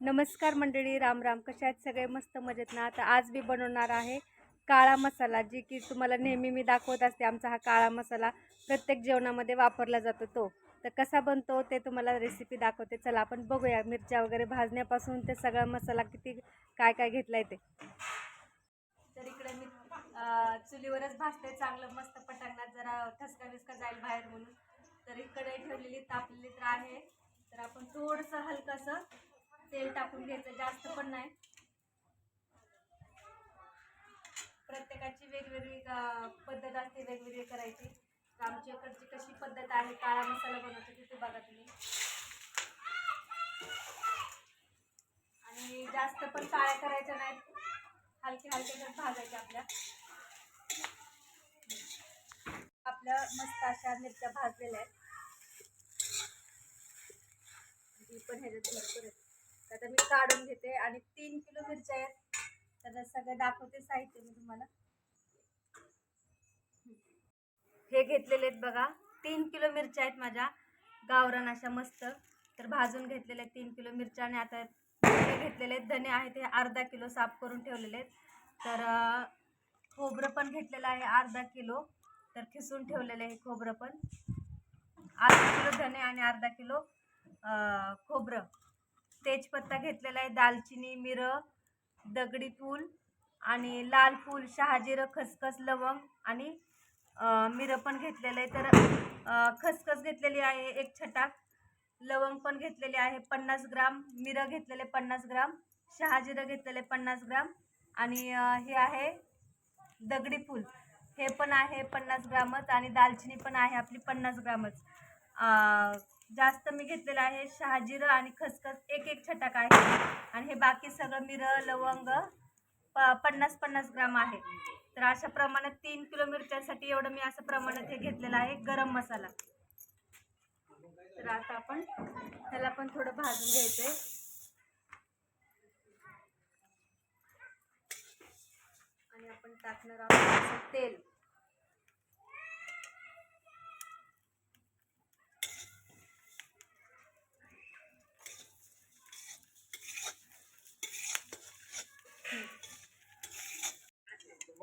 नमस्कार मंडळी राम राम. कशा आहेत सगळे? मस्त मजेत ना? आता आज मी बनवणार आहे काळा मसाला जी की तुम्हाला नेहमी मी दाखवत असते आमचा हा काळा मसाला प्रत्येक जेवणामध्ये वापरला जातो तो. तर कसा बनतो ते तुम्हाला रेसिपी दाखवते. चला आपण बघूया मिरच्या वगैरे भाजण्यापासून ते सगळा मसाला किती काय काय घेतला आहे ते. तर इकडे मी चुलीवरच भाजते. चांगलं मस्त पटांगणात जरा ठसका विसका जाईल बाहेर म्हणून. तर इकडे ठेवलेली तापलेली तर आहे. तर आपण थोडंसं हलकंसं तेल टाकून घ्यायचं जास्त पण नाही. प्रत्येकाची वेगवेगळी पद्धत असते वेगवेगळी करायची. तर आमच्याकडची कशी पद्धत आहे काळा मसाला बनवतो तिथे बघा तुम्ही. आणि जास्त पण काळ्या करायच्या नाहीत. हलके हलके जर भाजायच्या आपल्या. आपल्या मस्त अशा मिरच्या भाजलेल्या आहेत. ती पण ह्याच्यात भरपूर आहेत. तर आता मी काढून घेते आणि तीन किलो मिरच्या आहेत. तर सगळं दाखवते साहित्य मी तुम्हाला. हे घेतलेले आहेत बघा. तीन किलो मिरच्या आहेत माझ्या. गावरान अशा मस्त. तर भाजून घेतलेले आहेत तीन किलो मिरच्या आणि आता हे घेतलेले आहेत. धने आहेत हे अर्धा किलो साफ करून ठेवलेले आहेत. तर खोबरं पण घेतलेलं आहे अर्धा किलो. तर खिसून ठेवलेलं आहे खोबरं पण. अर्धा किलो धने आणि अर्धा किलो खोबरं. तेजपत्ता घेतलेला आहे दालचिनी मिरं दगडी फूल आणि लाल फूल शहाजिरं खसखस लवंग आणि मिरं पण घेतलेलं आहे. तर खसखस घेतलेली आहे एक छटाक लवंग पण घेतलेले आहे पन्नास ग्राम मिरं घेतलेले पन्नास ग्राम शहाजिरं घेतलेले पन्नास ग्राम आणि हे आहे दगडी फूल. हे पण आहे पन्नास ग्रामच आणि दालचिनी पण आहे आपली पन्नास ग्रामच. जास्त मी घेतलेलं आहे शहाजिरं आणि खसखस एक एक छटाक आहे. आणि हे बाकी सगळं मिरं लवंग प पन्नास पन्नास ग्राम आहे. तर अशा प्रमाणात तीन किलो मिरच्यासाठी एवढं मी असं प्रमाणात हे घेतलेलं आहे गरम मसाला. तर आता आपण त्याला पण थोडं भाजून घ्यायचं आहे आणि आपण टाकणार आहोत तेल.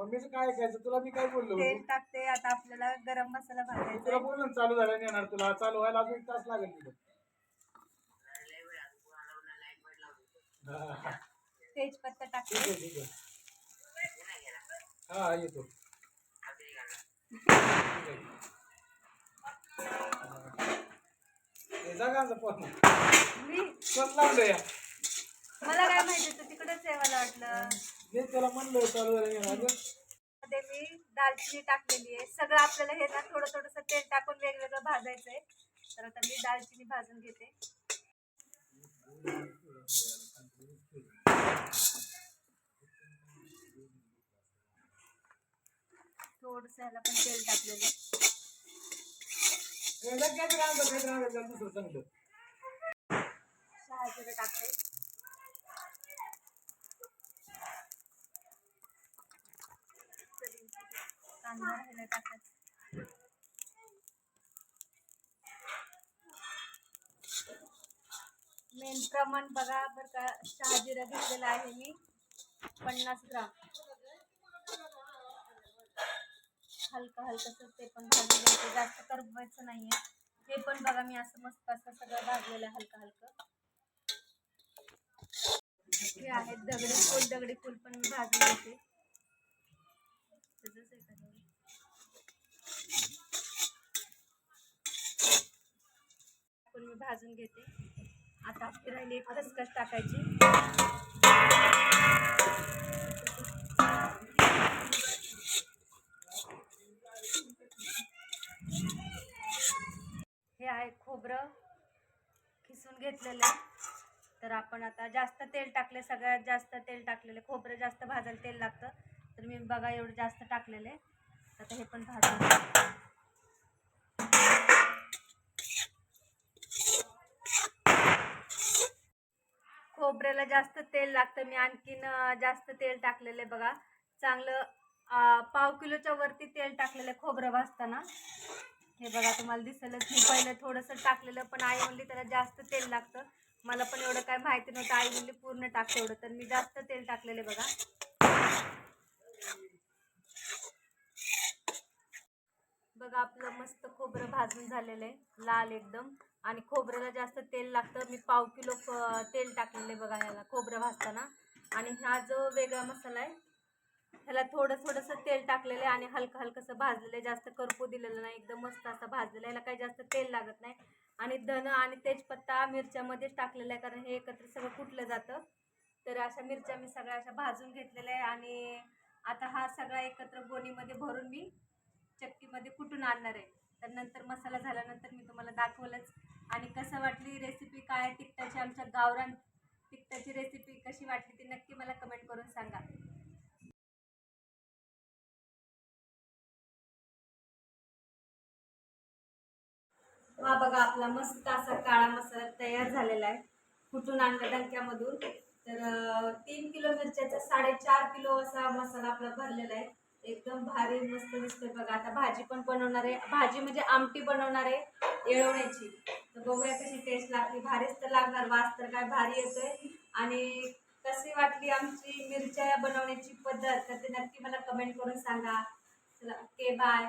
मम्मीचं काय ऐकायचं? तुला मी काय बोललो तेल टाकते आता आपल्याला गरम मसाला भाजायचा तुला आहे. बोललो ना चालू झाला येणार तुला. चालू व्हायला अजून एक तास लागेल तिथं. हा. तेजपत्ता ठीक टाकते. आहे ठीक आहे. हा येतो. ठीक आहे. हे ना मी? लावलं या मला काय माहिती तू तिकडेच आहे मला वाटलं जे त्याला म्हणलं चालू झालं येणार मध्ये मी दालचिनी टाकलेली आहे. सगळं आपल्याला हे ना थोडं थोडंसं तेल टाकून वेगवेगळं भाजायचं आहे तर आता मी दालचिनी भाजून घेते. थोडस ह्याला पण तेल टाकलेलं. आहे. टाकते. कांदा टाकायचा मेन प्रमाण बघा बरं का शहाजिरा घेतलेला आहे मी. पन्नास ग्राम. हलका हलकं ते पण भाजून घ्यायचं. जास्त करवायचं नाही आहे हे पण बघा मी असं मस्त असं सगळं भाजलेलं आहे हलकं हलकं. हे आहेत दगडी फूल दगडी फूल पण मी भाजून घेते त्याचंच आहे का हे? पण मी भाजून घेते. आता आपली राहिली खसखस टाकायची. हे आहे खोबरं. खिसून घेतलेलं तर आपण आता जास्त तेल टाकले सगळ्यात जास्त तेल टाकलेले खोबरं जास्त भाजायला तेल लागतं. तर मी बघा एवढं जास्त टाकलेलं आहे. आता हे पण भाजून घेते. खोबऱ्याला जास्त तेल लागतं. मी आणखीन जास्त तेल टाकलेलं आहे बघा. चांगलं पाव किलोच्या वरती तेल टाकलेलं आहे खोबरं भाजताना. हे बघा तुम्हाला दिसलं मी पहिलं थोडंसं टाकलेलं पण आई म्हणली त्याला जास्त तेल लागतं. मला पण एवढं काय माहिती नव्हतं. आई म्हणली पूर्ण टाकते एवढं तर मी जास्त तेल टाकलेले बघा. आपलं मस्त खोबरं भाजून झालेलं आहे लाल एकदम. आणि खोबऱ्याला जास्त तेल लागतं. मी पाव किलो तेल टाकलेलं आहे बघा ह्याला खोबरं भाजताना. आणि हा जो वेगळा मसाला आहे ह्याला थोडं थोडंसं तेल टाकलेलं आहे आणि हलकं हलकंसं भाजलेलं आहे. जास्त करपू दिलेलं नाही एकदम मस्त असं भाजलेलं आहे. ह्याला काही जास्त तेल लागत नाही. आणि धन आणि तेजपत्ता मिरच्यामध्येच टाकलेलं आहे कारण हे एकत्र सगळं कुटलं जातं. तर अशा मिरच्या मी सगळ्या अशा भाजून घेतलेल्या आहे. आणि आता हा सगळा एकत्र गोणीमध्ये भरून मी चक्कीमध्ये कुटून आणणार आहे? तर नंतर मसाला झाल्यानंतर मी तुम्हाला दाखवलंच. आणि कसं वाटली रेसिपी काय तिखटाची आमच्या गावरान तिखटाची रेसिपी कशी वाटली ती नक्की मला कमेंट करून सांगा. हा बघा आपला मस्त असा काळा मसाला तयार झालेला आहे. कुठून आणला डंक्यामधून? तर तीन किलो मिरच्याचा साडेचार किलो असा मसाला आपला भरलेला आहे. एकदम भारी मस्त दिसतोय बघा. आता भाजी पण बनवणार आहे. भाजी म्हणजे आमटी बनवणार आहे येळवण्याची. तर बघूया कशी टेस्ट लागली भारीच तर लागणार. वास तर काय भारी येतोय. आणि कशी वाटली आमची मिरच्या बनवण्याची पद्धत? तर ते नक्की मला कमेंट करून सांगा. चला ओके बाय